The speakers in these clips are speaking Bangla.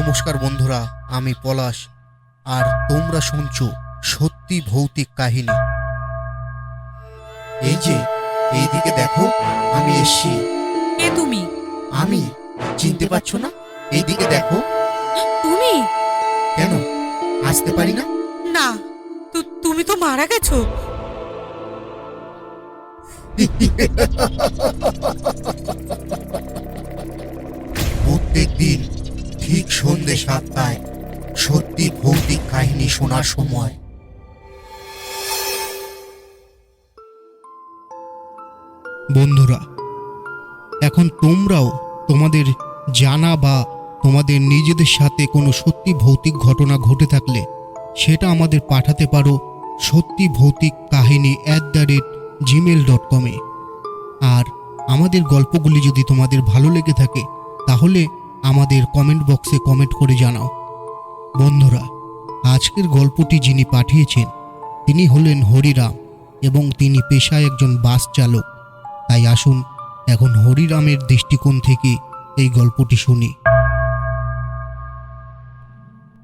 নমস্কার বন্ধুরা আমি পলাশ। আর তোমরা শুনছো সত্যি ভৌতিক কাহিনী। এই যে এইদিকে দেখো আমি এসছি। কে তুমি? আমি? চিনতে পারছ না? এইদিকে দেখো। তুমি? কেন? আসতে পারি না? না তুমি তো মারা গেছো। প্রত্যেক দিন ঠিক সন্ধে সাতটায় সত্যি ভৌতিক কাহিনী শোনার সময়। বন্ধুরা, এখন তোমরাও তোমাদের জানা বা তোমাদের নিজেদের সাথে কোনো সত্যি ভৌতিক ঘটনা ঘটে থাকলে সেটা আমাদের পাঠাতে পারো সত্যি ভৌতিক কাহিনী at the rate Gmail dot কমে আর আমাদের গল্পগুলি যদি তোমাদের ভালো লেগে থাকে, তাহলে আমাদের কমেন্ট বক্সে কমেন্ট করে জানাও। বন্ধুরা, আজকের গল্পটি যিনি পাঠিয়েছেন, তিনি হলেন হরিরাম এবং তিনি পেশায় একজন বাস চালক। তাই আসুন, এখন হরিরামের দৃষ্টিকোণ থেকে এই গল্পটি শুনি।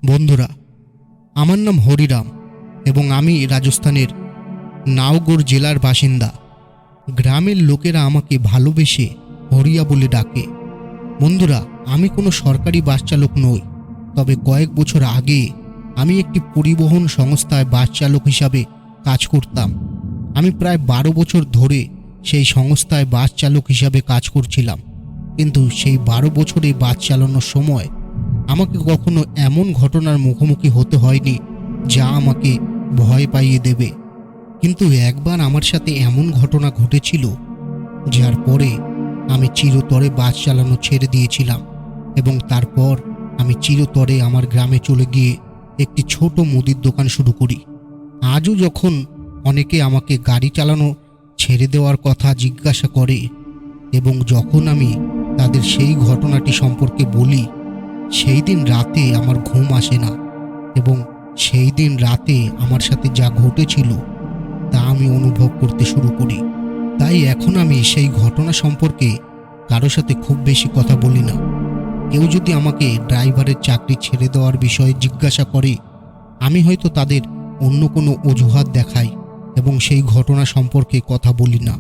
বন্ধুরা, আমার নাম হরিরাম এবং আমি রাজস্থানের নাওগড় জেলার বাসিন্দা। গ্রামের লোকেরা আমাকে ভালোবেসে হরিয়া বলে ডাকে। বন্ধুরা, আমি কোনো সরকারি বাস চালক নই। তবে কয়েক বছর আগে আমি একটি পরিবহন সংস্থায় বাস চালক হিসাবে কাজ করতাম। আমি প্রায় বারো বছর ধরে সেই সংস্থায় বাস চালক হিসাবে কাজ করছিলাম। কিন্তু সেই বারো বছরে বাস চালানোর সময় আমাকে কখনো এমন ঘটনার মুখোমুখি হতে হয়নি যা আমাকে ভয় পাইয়ে দেবে। কিন্তু একবার আমার সাথে এমন ঘটনা ঘটেছিল, যার পরে আমি চিরতরে বাস চালানো ছেড়ে দিয়েছিলাম এবং তারপর আমি চিরতরে আমার গ্রামে চলে গিয়ে একটি ছোট মুদির দোকান শুরু করি। আজও যখন অনেকে আমাকে গাড়ি চালানো ছেড়ে দেওয়ার কথা জিজ্ঞাসা করে এবং যখন আমি তাদের সেই ঘটনাটি সম্পর্কে বলি, সেই দিন রাতে আমার ঘুম আসে না এবং সেই দিন রাতে আমার সাথে যা ঘটেছিল তা আমি অনুভব করতে শুরু করি। তাই এখন আমি সেই ঘটনা সম্পর্কে কারও সাথে খুব বেশি কথা বলি না। কেউ যদি আমাকে ড্রাইভারের চাকরি ছেড়ে দেওয়ার বিষয়ে জিজ্ঞাসা করে, আমি হয়তো তাদের অন্য কোনো অজুহাত দেখাই এবং সেই ঘটনা সম্পর্কে কথা বলি না।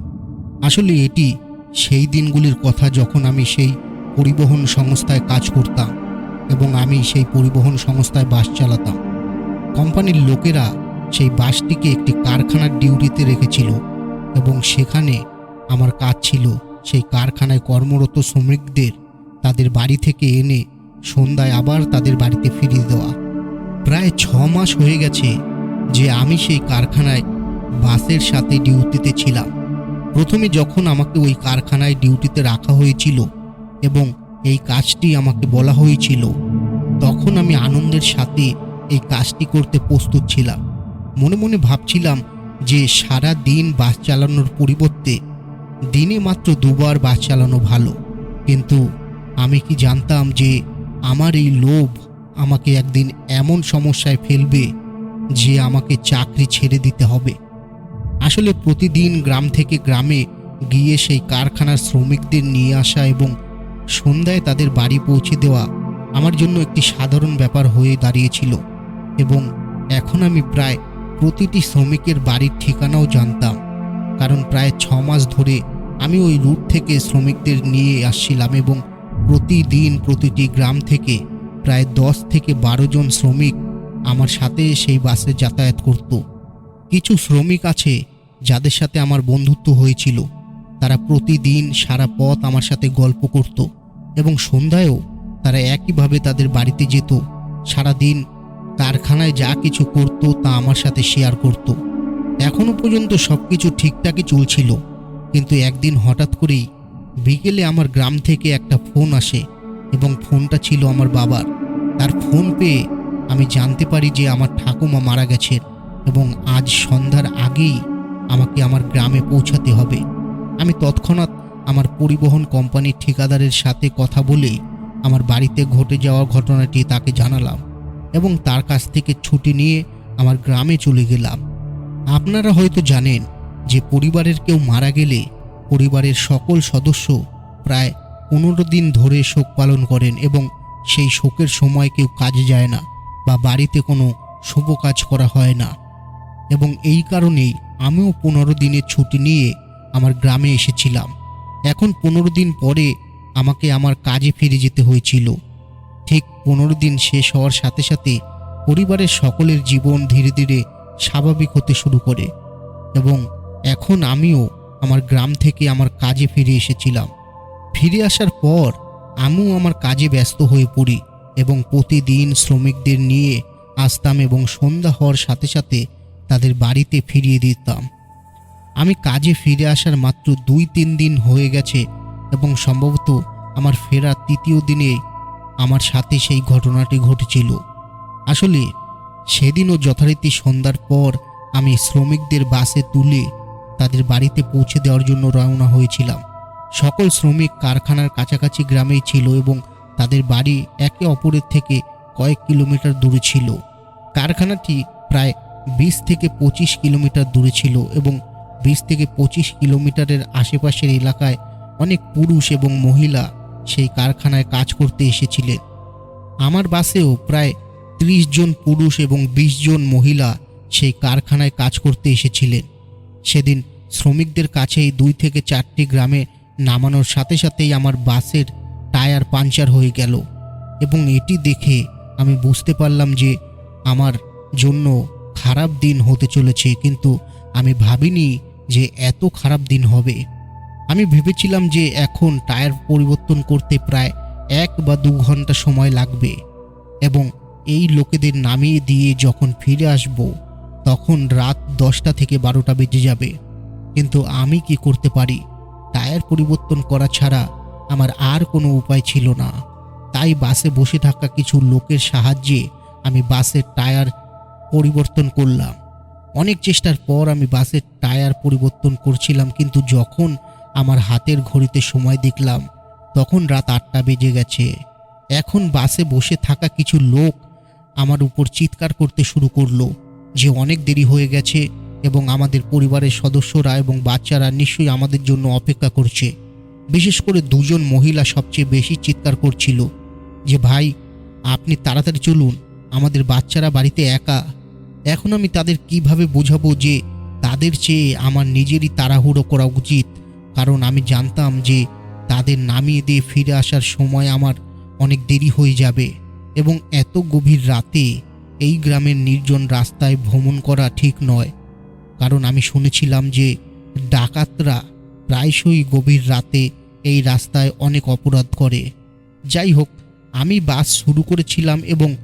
আসলে এটি সেই দিনগুলির কথা যখন আমি সেই পরিবহন সংস্থায় কাজ করতাম এবং আমি সেই পরিবহন সংস্থায় বাস চালাতাম। কোম্পানির লোকেরা সেই বাসটিকে একটি কারখানার ডিউটিতে রেখেছিল। এবং সেখানে আমার কাজ ছিল সেই কারখানায় কর্মরত শ্রমিকদের তাদের বাড়ি থেকে এনে সন্ধ্যায় আবার তাদের বাড়িতে ফিরিয়ে দেওয়া। প্রায় ছ মাস হয়ে গেছে যে আমি সেই কারখানায় বাসের সাথে ডিউটিতে ছিলাম। প্রথমে যখন আমাকে ওই কারখানায় ডিউটিতে রাখা হয়েছিল এবং এই কাজটি আমাকে বলা হয়েছিল, তখন আমি আনন্দের সাথে এই কাজটি করতে প্রস্তুত ছিলাম। মনে মনে ভাবছিলাম যে সারা দিন বাস চালানোর পরিবর্তে দিনে মাত্র দুবার বাস চালানো ভালো। কিন্তু আমি কি জানতাম যে আমার এই লোভ আমাকে একদিন এমন সমস্যায় ফেলবে যে আমাকে চাকরি ছেড়ে দিতে হবে? আসলে প্রতিদিন গ্রাম থেকে গ্রামে গিয়ে সেই কারখানার শ্রমিকদের নিয়ে আসা এবং সন্ধ্যায় তাদের বাড়ি পৌঁছে দেওয়া আমার জন্য একটি সাধারণ ব্যাপার হয়ে দাঁড়িয়েছিল। এবং এখন আমি প্রায় প্রতিটি শ্রমিকের বাড়ির ঠিকানাও জানতাম, কারণ প্রায় ছ মাস ধরে আমি ওই রুট থেকে শ্রমিকদের নিয়ে আসছিলাম এবং প্রতিদিন প্রতিটি গ্রাম থেকে প্রায় দশ থেকে বারো জন শ্রমিক আমার সাথে সেই বাসে যাতায়াত করত। কিছু শ্রমিক আছে যাদের সাথে আমার বন্ধুত্ব হয়েছিল। তারা প্রতিদিন সারা পথ আমার সাথে গল্প করত এবং সন্ধ্যায়ও তারা একইভাবে তাদের বাড়িতে যেত। সারাদিন কারখানায় যা কিছু করত তা আমার সাথে শেয়ার করত। এখনও পর্যন্ত সব কিছু ঠিকঠাকই চলছিল। কিন্তু একদিন হঠাৎ করেই বিকেলে আমার গ্রাম থেকে একটা ফোন আসে এবং ফোনটা ছিল আমার বাবার। তার ফোন পেয়ে আমি জানতে পারি যে আমার ঠাকুমা মারা গেছেন এবং আজ সন্ধ্যার আগেই আমাকে আমার গ্রামে পৌঁছাতে হবে। আমি তৎক্ষণাৎ আমার পরিবহন কোম্পানির ঠিকাদারের সাথে কথা বলে আমার বাড়িতে ঘটে যাওয়া ঘটনাটি তাকে জানালাম। এবং তার কাছ থেকে ছুটি নিয়ে আমার গ্রামে চলে গেলাম। আপনারা হয়তো জানেন যে পরিবারের কেউ মারা গেলে পরিবারের সকল সদস্য প্রায় পনেরো দিন ধরে শোক পালন করেন এবং সেই শোকের সময় কেউ কাজে যায় না বা বাড়িতে কোনো শুভ কাজ করা হয় না। এবং এই কারণেই আমিও পনেরো দিনের ছুটি নিয়ে আমার গ্রামে এসেছিলাম। এখন পনেরো দিন পরে আমাকে আমার কাজে ফিরে যেতে হয়েছিল। ঠিক পনেরো দিন শেষ হওয়ার সাথে সাথে পরিবারের সকলের জীবন ধীরে ধীরে স্বাভাবিক হতে শুরু করে এবং এখন আমিও আমার গ্রাম থেকে আমার কাজে ফিরে এসেছিলাম। ফিরে আসার পর আমিও আমার কাজে ব্যস্ত হয়ে পড়ি এবং প্রতিদিন শ্রমিকদের নিয়ে আসতাম এবং সন্ধ্যা হওয়ার সাথে সাথে তাদের বাড়িতে ফিরিয়ে দিতাম। আমি কাজে ফিরে আসার মাত্র দুই তিন দিন হয়ে গেছে এবং সম্ভবত আমার ফেরার তৃতীয় দিনে আমার সাথে সেই ঘটনাটি ঘটেছিল। আসলে, সেদিনও যথারীতি সন্ধ্যার পর আমি শ্রমিকদের বাসে তুলে তাদের বাড়িতে পৌঁছে দেওয়ার জন্য রওনা হয়েছিলাম। সকল শ্রমিক কারখানার কাছাকাছি গ্রামেই ছিল এবং তাদের বাড়ি একে অপরের থেকে কয়েক কিলোমিটার দূরে ছিল। কারখানাটি প্রায় বিশ থেকে পঁচিশ কিলোমিটার দূরে ছিল এবং বিশ থেকে পঁচিশ কিলোমিটারের আশেপাশের এলাকায় অনেক পুরুষ এবং মহিলা সেই কারখানায় কাজ করতে এসেছিলেন। আমার বাসেও প্রায় ত্রিশ জন পুরুষ এবং ২০ জন মহিলা সেই কারখানায় কাজ করতে এসেছিলেন। সেদিন শ্রমিকদের কাছেই দুই থেকে চারটি গ্রামে নামানোর সাথে সাথেই আমার বাসের টায়ার পাঞ্চার হয়ে গেল এবং এটি দেখে আমি বুঝতে পারলাম যে আমার জন্য খারাপ দিন হতে চলেছে, কিন্তু আমি ভাবিনি যে এত খারাপ দিন হবে। আমি ভেবেছিলাম যে এখন টায়ার পরিবর্তন করতে প্রায় এক বা দু ঘণ্টা সময় লাগবে এবং এই লোকেদের নামিয়ে দিয়ে যখন ফিরে আসব, তখন রাত দশটা থেকে বারোটা বেজে যাবে। কিন্তু আমি কি করতে পারি? টায়ার পরিবর্তন করা ছাড়া আমার আর কোনো উপায় ছিল না। তাই বাসে বসে থাকা কিছু লোকের সাহায্যে আমি বাসের টায়ার পরিবর্তন করলাম। অনেক চেষ্টার পর আমি বাসের টায়ার পরিবর্তন করছিলাম, কিন্তু যখন আমার হাতের ঘড়িতে সময় দেখলাম। তখন রাত আটটা বেজে গেছে। এখন বাসে বসে থাকা কিছু লোক আমার উপর চিৎকার করতে শুরু করল। যে অনেক দেরি হয়ে গেছে এবং আমাদের পরিবারের সদস্যরা এবং বাচ্চারা নিশ্চয়ই আমাদের জন্য অপেক্ষা করছে। বিশেষ করে দুজন মহিলা সবচেয়ে বেশি চিৎকার করছিল। যে, ভাই, আপনি তাড়াতাড়ি চলুন, আমাদের বাচ্চারা বাড়িতে একা। এখন আমি তাদের কীভাবে বোঝাবো যে তাদের চেয়ে আমার নিজেরই তাড়াহুড়ো করা উচিত? কারণ আমি জানতাম যে তাদের নামিয়ে দিয়ে ফিরে আসার সময় আমার অনেক দেরি হয়ে যাবে এবং এত গভীর রাতে এই গ্রামের নির্জন রাস্তায় ভ্রমণ করা ঠিক নয়। কারণ আমি শুনেছিলাম যে ডাকাতরা প্রায়শই গভীর রাতে এই রাস্তায় অনেক অপরাধ করে। যাই হোক, আমি বাস শুরু করেছিলাম এবং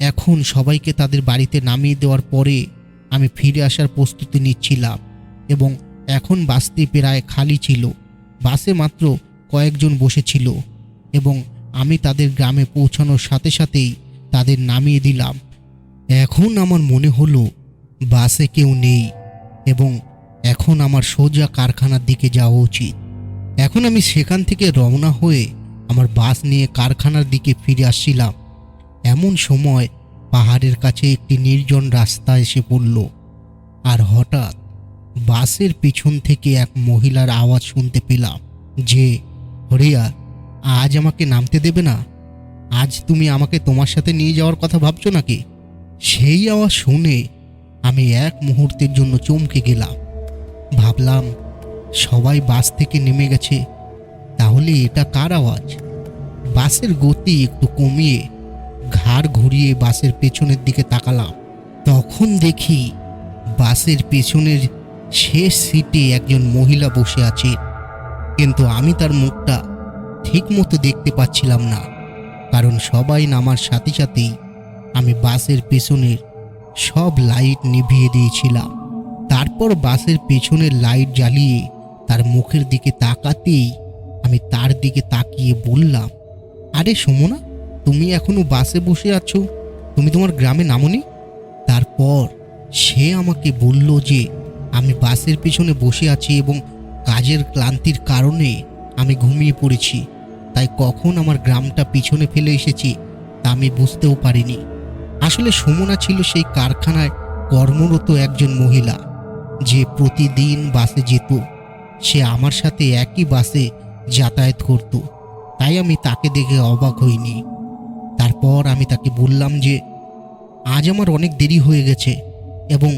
এখন সবাইকে তাদের বাড়িতে নামিয়ে দেওয়ার পরে আমি ফিরে আসার প্রস্তুতি নিচ্ছিলাম এবং এখন বাসটি প্রায় খালি ছিল। বাসে মাত্র কয়েকজন বসেছিল এবং আমি তাদের গ্রামে পৌঁছানোর সাথে সাথেই তাদের নামিয়ে দিলাম। এখন আমার মনে হলো বাসে কেউ নেই এবং এখন আমার সোজা কারখানার দিকে যাওয়া উচিত। এখন আমি সেখান থেকে রওনা হয়ে আমার বাস নিয়ে কারখানার দিকে ফিরে আসছিলাম। এমন সময় পাহাড়ের কাছে একটি নির্জন রাস্তা এসে পড়ল। আর হঠাৎ বাসের পিছন থেকে এক মহিলার আওয়াজ শুনতে পেলাম যে, হরিয়া, আজ আমাকে নামতে দেবে না? আজ তুমি আমাকে তোমার সাথে নিয়ে যাওয়ার কথা ভাবছ নাকি? সেই আওয়াজ শুনে আমি এক মুহূর্তের জন্য চমকে গেলাম। ভাবলাম, সবাই বাস থেকে নেমে গেছে। তাহলে এটা কার আওয়াজ? বাসের গতি একটু কমিয়ে ঘাড় ঘুরিয়ে বাসের পেছনের দিকে তাকালাম। তখন দেখি বাসের পেছনের শেষ সিটে একজন মহিলা বসে আছে। কিন্তু আমি তার মুখটা ঠিক মতো দেখতে পাচ্ছিলাম না, কারণ সবাই নামার সাথে সাথেই আমি বাসের পেছনের সব লাইট নিভিয়ে দিয়েছিলাম। তারপর বাসের পেছনের লাইট জ্বালিয়ে তার মুখের দিকে তাকাতেই আমি তার দিকে তাকিয়ে বললাম, আরে সুমনা, তুমি এখনও বাসে বসে আছো? তুমি তোমার গ্রামে নামনি? তারপর সে আমাকে বলল যে আমি বাসের পেছনে বসে আছি এবং কাজের ক্লান্তির কারণে আমি ঘুমিয়ে পড়েছি। তাই কখন আমার গ্রামটা পিছনে ফেলে এসেছি তা আমি বুঝতেও পারিনি। আসলে সুমনা ছিল সেই কারখানায় কর্মরত একজন মহিলা। যে প্রতিদিন বাসে যেত, সে আমার সাথে একই বাসে যাতায়াত করত। তাই আমি তাকে দেখে অবাক হইনি। তারপর আমি তাকে বললাম যে, আজ আমার অনেক দেরি হয়ে গেছে এবং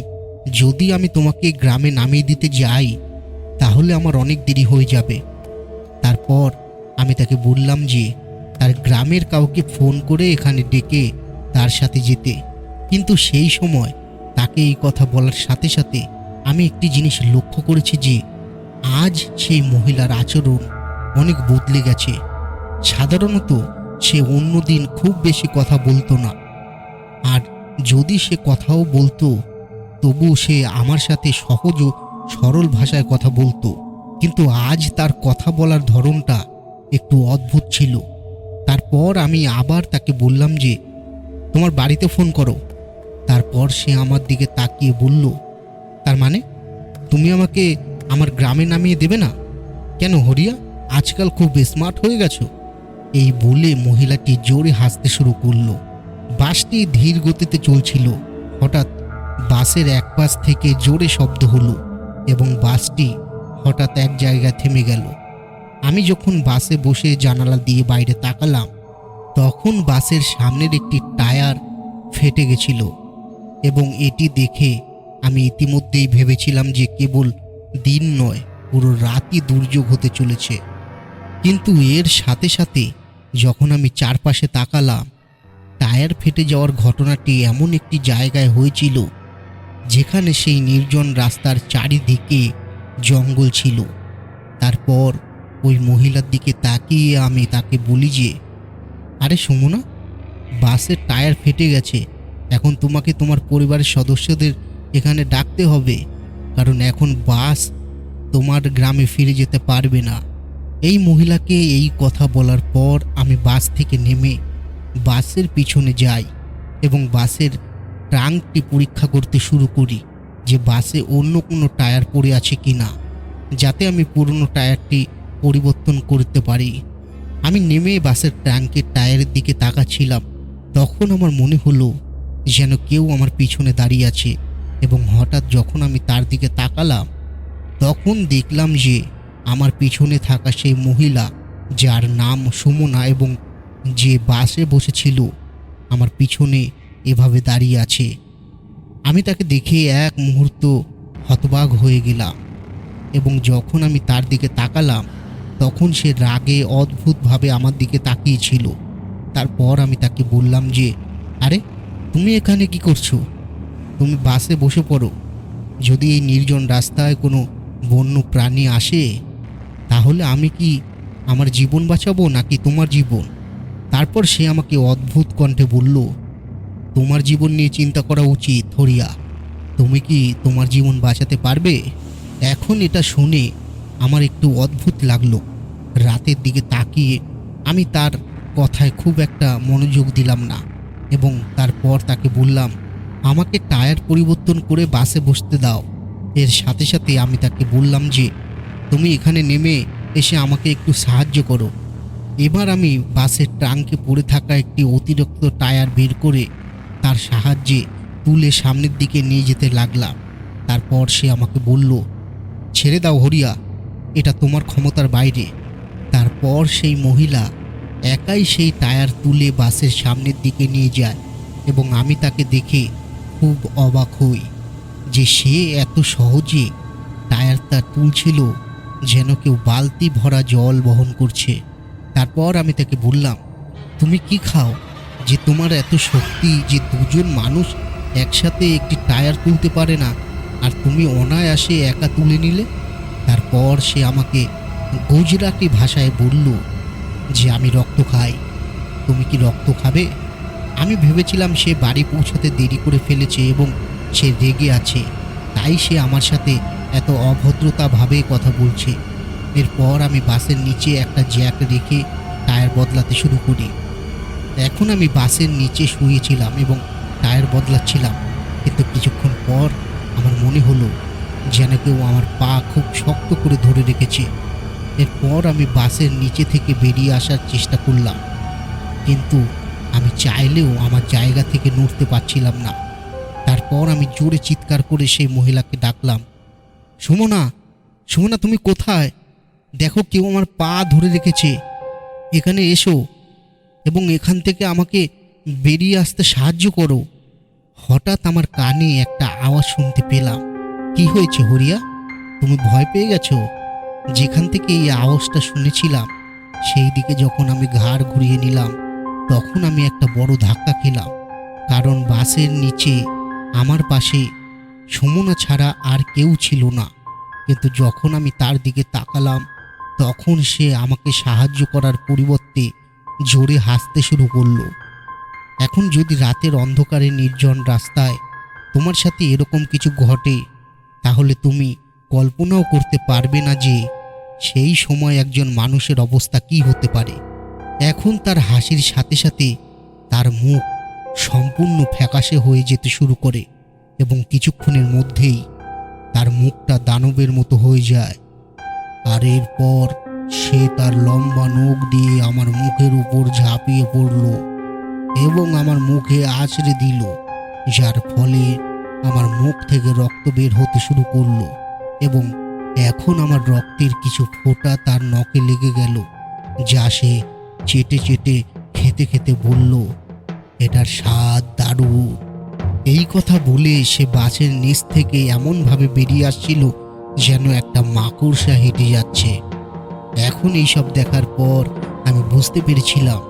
যদি আমি তোমাকে গ্রামে নামিয়ে দিতে যাই, তাহলে আমার অনেক দেরি হয়ে যাবে। তারপর আমি তাকে বললাম যে, তার গ্রামের কাউকে ফোন করে এখানে ডেকে তার সাথে যেতে। কিন্তু সেই সময় তাকে এই কথা বলার সাথে সাথে আমি একটি জিনিস লক্ষ্য করেছি যে, আজ সেই মহিলার আচরণ অনেক বদলে গেছে। সাধারণত সে অন্যদিন খুব বেশি কথা বলতো না। আর যদি সে কথাও বলতো তবু সে আমার সাথে সহজ ও সরল ভাষায় কথা বলতো। কিন্তু আজ তার কথা বলার ধরনটা একটু অদ্ভুত ছিল। তারপর আমি আবার তাকে বললাম যে, তোমার বাড়িতে ফোন করো। তারপর সে আমার দিকে তাকিয়ে বলল, তার মানে তুমি আমাকে আমার গ্রামে নামিয়ে দেবে না? কেন হরিয়া? আজকাল খুব স্মার্ট হয়ে গেছো? এই বলে মহিলাটি জোরে হাসতে শুরু করল। বাসটি ধীর গতিতে চলছিল। হঠাৎ বাসের এক পাশ থেকে জোরে শব্দ হলো এবং বাসটি হঠাৎ এক জায়গায় থেমে গেল। আমি যখন বাসে বসে জানালা দিয়ে বাইরে তাকালাম, তখন বাসের সামনের একটি টায়ার ফেটে গেছিল এবং এটি দেখে আমি ইতিমধ্যেই ভেবেছিলাম যে কেবল দিন নয়, পুরো রাতই দুর্যোগ হতে চলেছে। কিন্তু এর সাথে সাথে যখন আমি চারপাশে তাকালাম, টায়ার ফেটে যাওয়ার ঘটনাটি এমন একটি জায়গায় হয়েছিল যেখানে সেই নির্জন রাস্তার চারিদিকে জঙ্গল ছিল। তারপর ওই মহিলার দিকে তাকিয়ে আমি তাকে বলি যে, আরে সুমনা বাসের টায়ার ফেটে গেছে। এখন তোমাকে তোমার পরিবারের সদস্যদের এখানে ডাকতে হবে। কারণ এখন বাস তোমার গ্রামে ফিরে যেতে পারবে না। এই মহিলাকে এই কথা বলার পর আমি বাস থেকে নেমে বাসের পিছনে যাই এবং বাসের ট্রাঙ্কটি পরীক্ষা করতে শুরু করি যে বাসে অন্য কোনো টায়ার পড়ে আছে কি না, যাতে আমি পুরনো টায়ারটি পরিবর্তন করতে পারি। আমি নেমে বাসের ট্যাঙ্কের টায়ারের দিকে তাকাচ্ছিলাম। তখন আমার মনে হলো যেন কেউ আমার পিছনে দাঁড়িয়ে আছে এবং হঠাৎ যখন আমি তার দিকে তাকালাম, তখন দেখলাম যে আমার পিছনে থাকা সেই মহিলা, যার নাম সুমনা এবং যে বাসে বসেছিল, আমার পিছনে এভাবে দাঁড়িয়ে আছে। আমি তাকে দেখে এক মুহূর্ত হতবাগ হয়ে গেলাম এবং যখন আমি তার দিকে তাকালাম, তখন সে রাগে অদ্ভুতভাবে আমার দিকে তাকিয়েছিল। তারপর আমি তাকে বললাম যে, আরে, তুমি এখানে কি করছ? তুমি বাসে বসে পড়ো। যদি এই নির্জন রাস্তায় কোনো বন্য প্রাণী আসে, তাহলে আমি কি আমার জীবন বাঁচাবো নাকি তোমার জীবন? তারপর সে আমাকে অদ্ভুত কণ্ঠে বলল তোমার জীবন নিয়ে চিন্তা করা উচিত, হরিয়া। তুমি কি তোমার জীবন বাঁচাতে পারবে? এখন এটা শুনে আমার একটু অদ্ভুত লাগল। রাতের দিকে তাকিয়ে আমি তার কথায় খুব একটা মনোযোগ দিলাম না এবং তারপর তাকে বললাম, আমাকে টায়ার পরিবর্তন করে বাসে বসতে দাও। এর সাথে সাথে আমি তাকে বললাম যে, তুমি এখানে নেমে এসে আমাকে একটু সাহায্য করো। এবার আমি বাসের ট্রাঙ্কে পড়ে থাকা একটি অতিরিক্ত টায়ার বের করে তার সাহায্যে তুলে সামনের দিকে নিয়ে যেতে লাগলাম। তারপর সে আমাকে বলল, ছেড়ে দাও হরিয়া, এটা তোমার ক্ষমতার বাইরে। তারপর সেই মহিলা একাই সেই টায়ার তুলে বাসের সামনের দিকে নিয়ে যায় এবং আমি তাকে দেখে খুব অবাক হই যে সে এত সহজে টায়ার টায়ারটা তুলছিল যেন কেউ বালতি ভরা জল বহন করছে। তারপর আমি তাকে বললাম, তুমি কি খাও? যে তোমার এত শক্তি যে দুজন মানুষ একসাথে একটি টায়ার তুলতে পারে না, আর তুমি অনায়াসে একা তুলে নিলে? তারপর সে আমাকে গুজরাটি ভাষায় বলল যে, আমি রক্ত খাই। তুমি কি রক্ত খাবে? আমি ভেবেছিলাম সে বাড়ি পৌঁছাতে দেরি করে ফেলেছে এবং সে রেগে আছে। তাই সে আমার সাথে এত অভদ্রতাভাবে কথা বলছে। এরপর আমি বাসের নিচে একটা জ্যাক রেখে টায়ার বদলাতে শুরু করি। এখন আমি বাসের নিচে শুয়েছিলাম এবং টায়ার বদলাচ্ছিলাম। কিন্তু কিছুক্ষণ পর আমার মনে হলো যেন কেউ আমার পা খুব শক্ত করে ধরে রেখেছে। এরপর আমি বাসের নিচে থেকে বেরিয়ে আসার চেষ্টা করলাম। কিন্তু আমি চাইলেও আমার জায়গা থেকে নড়তে পারছিলাম না। তারপর আমি জোরে চিৎকার করে সেই মহিলাকে ডাকলাম, সুমনা সুমনা, তুমি কোথায়? দেখো কেউ আমার পা ধরে রেখেছে। এখানে এসো। এবং এখান থেকে আমাকে বেরিয়ে আসতে সাহায্য করো। হঠাৎ আমার কানে একটা আওয়াজ শুনতে পেলাম। কি হয়েছে হরিয়া? তুমি ভয় পেয়ে গেছো? যেখান থেকে এই আওয়াজটা শুনেছিলাম, সেই দিকে যখন আমি ঘাড় ঘুরিয়ে নিলাম, তখন আমি একটা বড় ধাক্কা খেলাম। কারণ বাসের নিচে আমার পাশে সুমনা ছাড়া আর কেউ ছিল না। কিন্তু যখন আমি তার দিকে তাকালাম, তখন সে আমাকে সাহায্য করার পরিবর্তে জোরে হাসতে শুরু করল। এখন যদি রাতের অন্ধকারে নির্জন রাস্তায় তোমার সাথে এরকম কিছু ঘটে, তাহলে তুমি কল্পনাও করতে পারবে না যে সেই সময় একজন মানুষের অবস্থা কি হতে পারে। এখন তার হাসির সাথে সাথে তার মুখ সম্পূর্ণ ফ্যাকাশে হয়ে যেতে শুরু করে এবং কিছুক্ষণের মধ্যেই তার মুখটা দানবের মতো হয়ে যায়। আর এরপর সে তার লম্বা নখ দিয়ে আমার মুখের উপর ঝাঁপিয়ে পড়ল এবং আমার মুখে আছড়ে দিল, যার ফলে আমার মুখ থেকে রক্ত বের হতে শুরু করল এবং এখন আমার রক্তের কিছু ফোঁটা তার নখে লেগে গেল, যা সে চেটে চেটে খেতে খেতে বলল, এটার স্বাদ দারুণ। এই কথা বলে সে বাসের নিচ থেকে এমনভাবে বেরিয়ে আসছিল যেন একটা মাকড়সা হেঁটে যাচ্ছে। এখন এইসব দেখার পর আমি বুঝতে পেরেছিলাম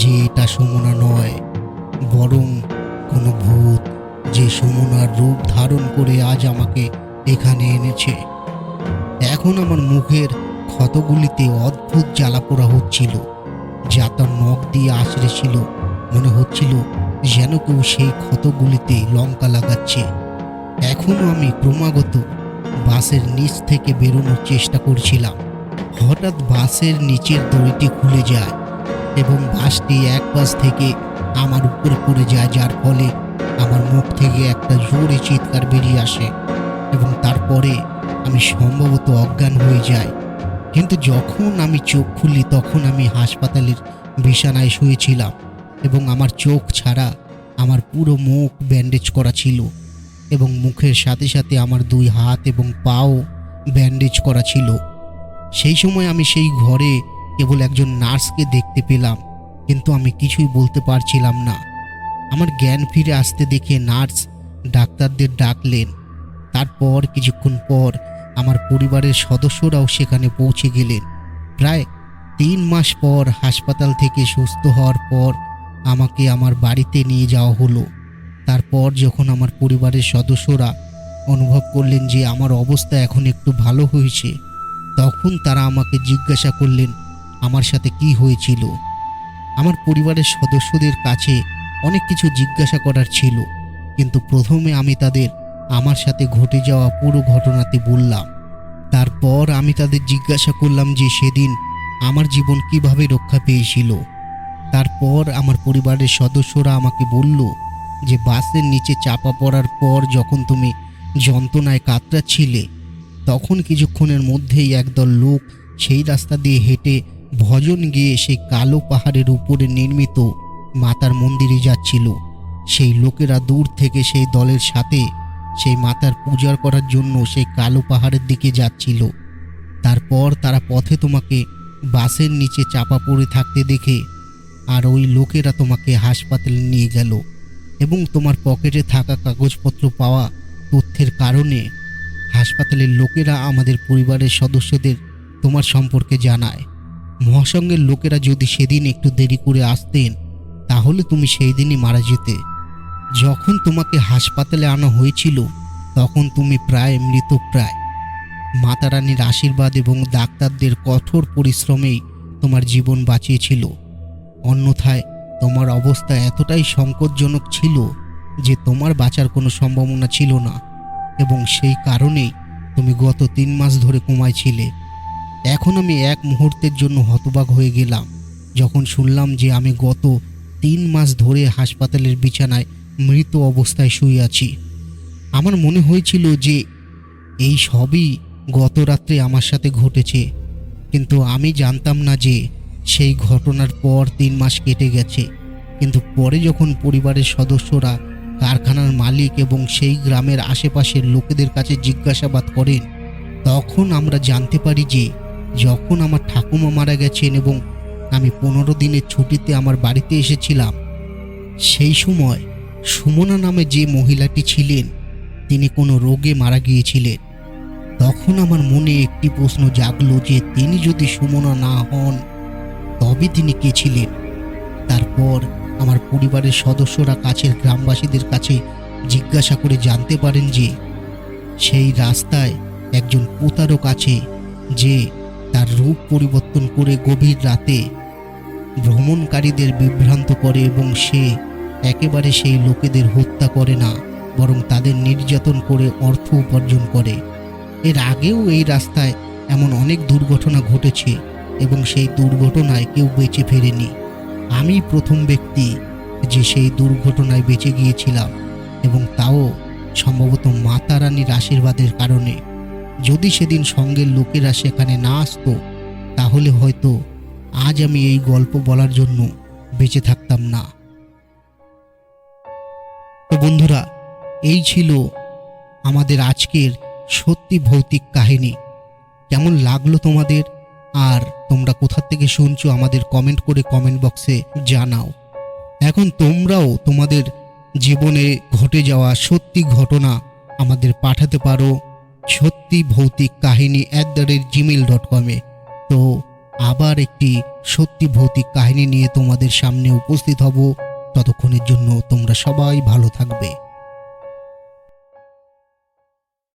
যে এটা সুমনা নয়, বরং কোনো ভূত যে সুমনার রূপ ধারণ করে আজ আমাকে এখানে এনেছে। এখন আমার মুখের ক্ষতগুলিতে অদ্ভুত জ্বালাপোড়া হচ্ছিল, যা তার নখ দিয়ে আছড়েছিল মনে হচ্ছিল যেন কেউ সেই ক্ষতগুলিতে লঙ্কা লাগাচ্ছে। এখনও আমি ক্রমাগত বাসের নিচ থেকে বেরোনোর চেষ্টা করছিলাম। হঠাৎ বাসের নিচের দড়িটি খুলে যায় এবং বাসটি এক পাশ থেকে আমার উপরে পড়ে যায়, যার ফলে আমার মুখ থেকে একটা জোরে চিৎকার বেরিয়ে আসে এবং তারপরে আমি সম্ভবত অজ্ঞান হয়ে যাই। কিন্তু যখন আমি চোখ খুলি, তখন আমি হাসপাতালের বিছানায় শুয়েছিলাম এবং আমার চোখ ছাড়া আমার পুরো মুখ ব্যান্ডেজ করা ছিল এবং মুখের সাথে সাথে আমার দুই হাত এবং পাও ব্যান্ডেজ করা ছিল। সেই সময় আমি সেই ঘরে কেবল একজন নার্সকে দেখতে পেলাম, কিন্তু আমি কিছুই বলতে পারছিলাম না। আমার জ্ঞান ফিরে আসতে দেখে নার্স ডাক্তারদের ডাকলেন। তারপর কিছুক্ষণ পর আমার পরিবারের সদস্যরাও সেখানে পৌঁছে গেলেন। প্রায় তিন মাস পর হাসপাতাল থেকে সুস্থ হওয়ার পর আমাকে আমার বাড়িতে নিয়ে যাওয়া হলো। তারপর যখন আমার পরিবারের সদস্যরা অনুভব করলেন যে আমার অবস্থা এখন একটু ভালো হয়েছে তখন তারা আমাকে জিজ্ঞাসা করলেন, আমার সাথে কি হয়েছিল? আমার পরিবারের সদস্যদের কাছে অনেক কিছু জিজ্ঞাসা করার ছিল, কিন্তু প্রথমে আমি তাদের আমার সাথে ঘটে যাওয়া পুরো ঘটনাতে বললাম। তারপর আমি তাদের জিজ্ঞাসা করলাম যে সেদিন আমার জীবন কীভাবে রক্ষা পেয়েছিল। তারপর আমার পরিবারের সদস্যরা আমাকে বলল যে বাসের নিচে চাপা পড়ার পর যখন তুমি যন্ত্রণায় কাতরাচ্ছিলে তখন কিছুক্ষণের মধ্যেই একদল লোক সেই রাস্তা দিয়ে হেঁটে ভজন গিয়ে সেই কালো পাহাড়ের উপরে নির্মিত মাতার মন্দিরে যাচ্ছিল। সেই লোকেরা দূর থেকে সেই দলের সাথে সেই মাতার পূজার করার জন্য সেই কালো পাহাড়ের দিকে যাচ্ছিল। তারপর তারা পথে তোমাকে বাসের নিচে চাপা পড়ে থাকতে দেখে আর ওই লোকেরা তোমাকে হাসপাতালে নিয়ে গেল এবং তোমার পকেটে থাকা কাগজপত্র পাওয়া তথ্যের কারণে হাসপাতালের লোকেরা আমাদের পরিবারের সদস্যদের তোমার সম্পর্কে জানায়। মহাসংঘের লোকেরা যদি সেদিন একটু দেরি করে আসতেন, তাহলে তুমি সেই দিনই মারা যেতে। যখন তোমাকে হাসপাতালে আনা হয়েছিল, তখন তুমি প্রায় মৃতপ্রায় মাতা রানীর আশীর্বাদ এবং ডাক্তারদের কঠোর পরিশ্রমেই তোমার জীবন বাঁচিয়েছিল। অন্যথায় তোমার অবস্থা এতটাই সংকটজনক ছিল যে তোমার বাঁচার কোনো সম্ভাবনা ছিল না। এবং সেই কারণেই তুমি গত তিন মাস ধরে কোমায় ছিলে। এখন আমি এক মুহূর্তের জন্য হতবাক হয়ে গেলাম, যখন শুনলাম যে আমি গত তিন মাস ধরে হাসপাতালের বিছানায় মৃত অবস্থায় শুয়ে আছি। আমার মনে হয়েছিল যে এই সবই গত রাত্রে আমার সাথে ঘটেছে, কিন্তু আমি জানতাম না যে সেই ঘটনার পর তিন মাস কেটে গেছে। কিন্তু পরে যখন পরিবারের সদস্যরা কারখানার মালিক এবং সেই গ্রামের আশেপাশের লোকেদের কাছে জিজ্ঞাসাবাদ করেন। তখন আমরা জানতে পারি যে, যখন আমার ঠাকুমা মারা গেছেন এবং আমি পনেরো দিনের ছুটিতে আমার বাড়িতে এসেছিলাম, সেই সময় সুমনা নামে যে মহিলাটি ছিলেন, তিনি কোনো রোগে মারা গিয়েছিলেন। তখন আমার মনে একটি প্রশ্ন জাগলো যে, তিনি যদি সুমনা না হন, তবে তিনি কে ছিলেন? তারপর আমার পরিবারের সদস্যরা কাছের গ্রামবাসীদের কাছে জিজ্ঞাসা করে জানতে পারেন যে, সেই রাস্তায় একজন প্রতারক আছে যে তার রূপ পরিবর্তন করে গভীর রাতে ভ্রমণকারীদের বিভ্রান্ত করে এবং সে একেবারে সেই লোকেদের হত্যা করে না, বরং তাদের নির্যাতন করে অর্থ উপার্জন করে। এর আগেও এই রাস্তায় এমন অনেক দুর্ঘটনা ঘটেছে এবং সেই দুর্ঘটনায় কেউ বেঁচে ফেরেনি। আমি প্রথম ব্যক্তি যে সেই দুর্ঘটনায় বেঁচে গিয়েছিলাম এবং তাও সম্ভবত মাতা রানীর আশীর্বাদের কারণে। যদি সেদিন সঙ্গের লোকেরা সেখানে না আসতো, তাহলে হয়তো আজ আমি এই গল্প বলার জন্য বেঁচে থাকতাম না। তো বন্ধুরা, এই ছিল আমাদের আজকের সত্যি ভৌতিক কাহিনী। কেমন লাগল তোমাদের? আর তোমরা কোথা থেকে শুনছো আমাদের কমেন্ট করে কমেন্ট বক্সে জানাও। এখন তোমরাও তোমাদের জীবনে ঘটে যাওয়া সত্যি ঘটনা আমাদের পাঠাতে পারো সত্যি ভৌতিক কাহিনী at the rate Gmail dot কমে তো আবার একটি সত্যি ভৌতিক কাহিনী নিয়ে তোমাদের সামনে উপস্থিত হব। ততক্ষণের জন্য তোমরা সবাই ভালো থাকবে।